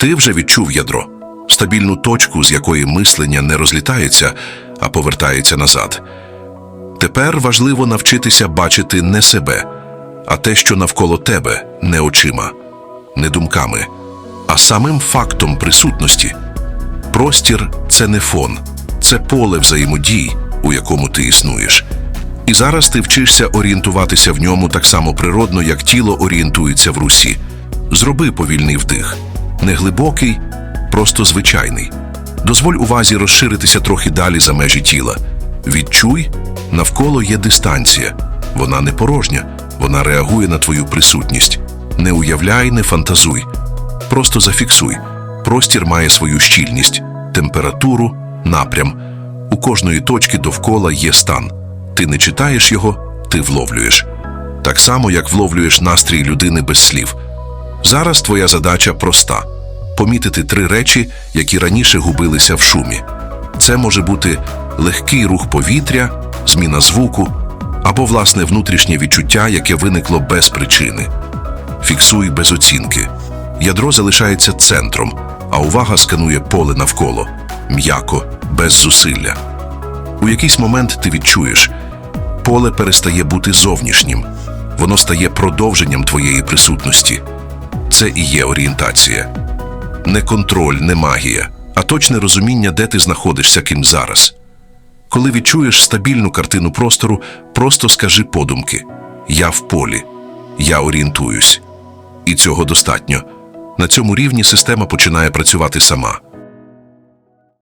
Ти вже відчув ядро, стабільну точку, з якої мислення не розлітається, а повертається назад. Тепер важливо навчитися бачити не себе, а те, що навколо тебе, не очима, не думками, а самим фактом присутності. Простір це не фон, це поле взаємодій, у якому ти існуєш. І зараз ти вчишся орієнтуватися в ньому так само природно, як тіло орієнтується в русі. Зроби повільний вдих, не глибокий, просто звичайний. Дозволь увазі розширитися трохи далі за межі тіла. Відчуй, навколо є дистанція. Вона не порожня, вона реагує на твою присутність. Не уявляй, не фантазуй. Просто зафіксуй. Простір має свою щільність, температуру, напрям. У кожної точки довкола є стан. Ти не читаєш його, ти вловлюєш. Так само, як вловлюєш настрій людини без слів. Зараз твоя задача проста: помітити три речі, які раніше губилися в шумі. Це може бути легкий рух повітря, зміна звуку або власне внутрішнє відчуття, яке виникло без причини. Фіксуй без оцінки. Ядро залишається центром, а увага сканує поле навколо м'яко, без зусилля. У якийсь момент ти відчуєш, поле перестає бути зовнішнім, воно стає продовженням твоєї присутності. Це і є орієнтація. Не контроль, не магія, а точне розуміння, де ти знаходишся ким зараз. Коли відчуєш стабільну картину простору, просто скажи подумки: Я в полі, я орієнтуюсь. І цього достатньо. На цьому рівні система починає працювати сама.